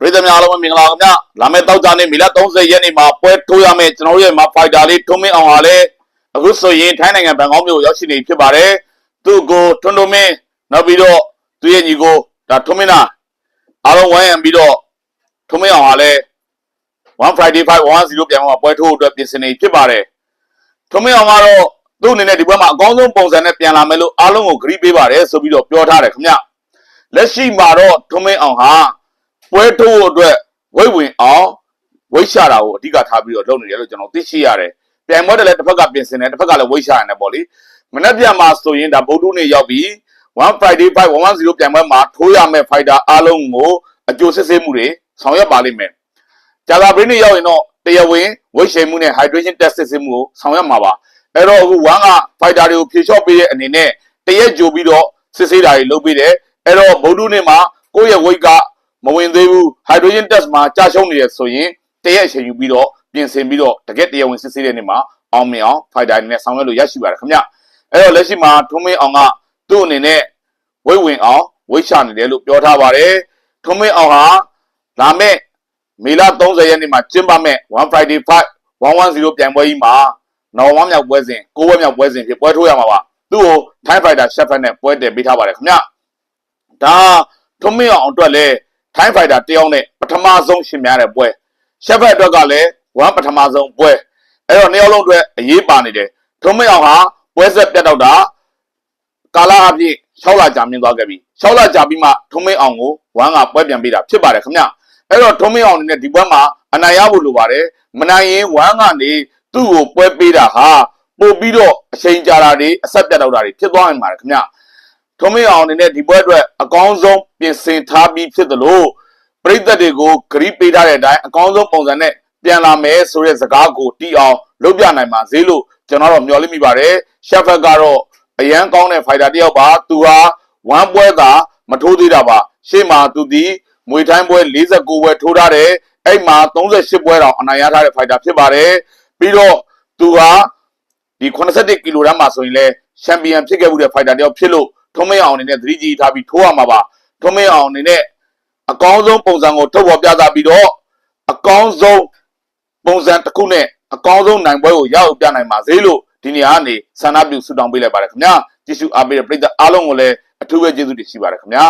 ပြည်သူများအားလုံးပဲမင်္ဂလာပါခင်ဗျလာမယ့်တောက်ကြနေ့မေလ30ရက်နေ့မှာပွဲထိုးရမယ့်ကျွန်တော်တို့ရဲ့မှာဖိုက်တာလေးထွန်းမင်းအောင်ဟာလည်းအခုဆိုရင်ထိုင်းနိုင်ငံဘန်ကောက်မြို့ကိုရောက်ရှိနေဖြစ်ပါတယ်သူ့ကိုထွန်းထွန်းမင်းနောက်ပြီးတော့သူ့ရဲ့ညီကိုဒါထွန်းမင်းနာအားလုံးဝိုင်းရံပြီးတော့ထွန်းမင်းအောင်ဟာလည်း1 Friday 510ပြန်မှာပွဲထိုးဖို့အတွက်ပြင်ဆင်နေဖြစ်ပါတယ်ထွန်းမင်းအောင်ကတော့သူ့အနေနဲ့ဒီပွဲမှာအကောင်းဆုံးပုံစံနဲ့ပြန်လာမယ်လို့အားလုံးကိုဂရုပေးပါတယ်ဆိုပြီးတော့ပြောထားတယ်ခင်ဗျလက်ရှိမှာတော့ထွန်းမင်းအောင်ဟာ ပွဲထိုးဖို့အတွက်ဝိတ်ဝင်အောင်ဝိတ်ရှာတာကိုအဓိကထားပြီးတော့လုပ်နေတယ်လို့ကျွန်တော်သိရှိရတယ်။ပြိုင်ပွဲတယ်လည်းတစ်ဖက်ကပြင်ဆင်တယ်တစ်ဖက်ကလည်းဝိတ်ရှာရတယ်ပေါ့လေ။မနေ့ပြန်မှာဆိုရင်ဒါဗုဒ္ဓနေ့ရောက်ပြီး1 Friday 5 110ပြိုင်ပွဲမှာထိုးရမယ့် fighter အားလုံးကိုအကျိုးစစ်ဆေးမှုတွေဆောင်ရွက်ပါလိမ့်မယ်။ကြာသာပရင်းနေ့ရောက်ရင်တော့တရားဝင်ဝိတ်ရှိမှုနဲ့ hydration test စစ်ဆေးမှုကိုဆောင်ရွက်မှာပါ။အဲ့တော့အခု1က fighter တွေကိုဖြေလျှော့ပေးတဲ့အနေနဲ့တရက်ကြိုပြီးတော့စစ်ဆေးတာတွေလုပ်ပေးတယ်။အဲ့တော့ဗုဒ္ဓနေ့မှာကိုယ့်ရဲ့ weight က မဝင်သေးဘူး hydrogen test မှာကြာရှုံးနေရဆိုရင်တရက်အချိန်ယူပြီးတော့ပြင်ဆင်ပြီးတော့တကက်တရားဝင်စစ်ဆေးတဲ့နေ့မှာအောင်မြင်အောင် fighter အနေနဲ့ဆောင်ရွက်လို့ရရှိပါတယ်ခင်ဗျအဲ့တော့လက်ရှိမှာထုံးမင်းအောင်ကသူ့အနေနဲ့ဝိတ်ဝင်အောင်ဝိတ်ချနေတယ်လို့ပြောထားပါတယ်ထုံးမင်းအောင်ဟာလာမယ့်မေလ30ရက်နေ့မှာကျင်းပမယ့်1 Friday 5 110ပြိုင်ပွဲကြီးမှာနော်ဝမ်းမြောက်ပွဲစဉ်ကိုးဝဲမြောက်ပွဲစဉ်ဖြစ်ပွဲထိုးရမှာပါသူ့ကို Thai Fighter Chef နဲ့ပွဲတည်ပေးထားပါတယ်ခင်ဗျဒါထုံးမင်းအောင်အတွက်လည်း ထိုင်းဖိုက်တာတယောက်နဲ့ပထမဆုံးရှင်များတဲ့ပွဲရှက်ဖက်အတွက်ကလည်းဝမ်ပထမဆုံးပွဲအဲ့တော့နှစ်ယောက်လုံးအတွက်အရေးပါနေတယ်ထုံးမင်းအောင်ဟာပွဲဆက်ပြတ်တော့တာကာလာအပြည့်6လကြာမြင့်သွားခဲ့ပြီ6လကြာပြီးမှထုံးမင်းအောင်ကိုဝမ်ကပွဲပြန်ပေးတာဖြစ်ပါတယ်ခင်ဗျအဲ့တော့ထုံးမင်းအောင်အနေနဲ့ဒီပွဲမှာအနိုင်ရဖို့လိုပါတယ်မနိုင်ရင်ဝမ်ကနေသူ့ကိုပွဲပေးတာဟာပို့ပြီးတော့အချိန်ကြာတာတွေအဆက်ပြတ်တော့တာတွေဖြစ်သွားနိုင်ပါတယ်ခင်ဗျ ထုံးမင်းအောင်အနေနဲ့ဒီပွဲအတွက်အကောင်းဆုံးပြင်ဆင်ထားပြီးဖြစ်သလိုပရိသတ်တွေကိုဂရိပေးထားတဲ့အတိုင်းအကောင်းဆုံးပုံစံနဲ့ပြန်လာမယ်ဆိုတဲ့စကားကိုတီးအောင်လုပ်ပြနိုင်ပါစေလို့ကျွန်တော်တို့မျှော်လင့်မိပါတယ်ရှက်ဖက်ကတော့အရန်ကောင်းတဲ့ဖိုက်တာတစ်ယောက်ပါသူဟာဝမ်ပွဲသာမထိုးသေးတာပါရှေ့မှာသူဒီမွေထိုင်းပွဲ49ပွဲထိုးထားတယ်အဲ့မှာ38ပွဲတောင်အနိုင်ရထားတဲ့ဖိုက်တာဖြစ်ပါတယ်ပြီးတော့သူဟာဒီ81ကီလိုတန်းမှာဆိုရင်လည်းချန်ပီယံဖြစ်ခဲ့မှုတဲ့ဖိုက်တာတယောက်ဖြစ်လို့ ထုံးမင်းအောင်အနေနဲ့သတိကြီးထားပြီးထိုးရမှာပါထုံးမင်းအောင်အနေနဲ့အကောင်းဆုံးပုံစံကိုထုတ်ဖော်ပြသပြီးတော့အကောင်းဆုံးပုံစံတစ်ခုနဲ့အကောင်းဆုံးနိုင်ပွဲကိုရအောင်ပြနိုင်ပါစေလို့ဒီနေရာကနေဆန္ဒပြုဆုတောင်းပေးလိုက်ပါတယ်ခင်ဗျာကြည့်ရှုအားပေးတဲ့ပရိသတ်အားလုံးကိုလည်းအထူးပဲကျေးဇူးတင်ရှိပါတယ်ခင်ဗျာ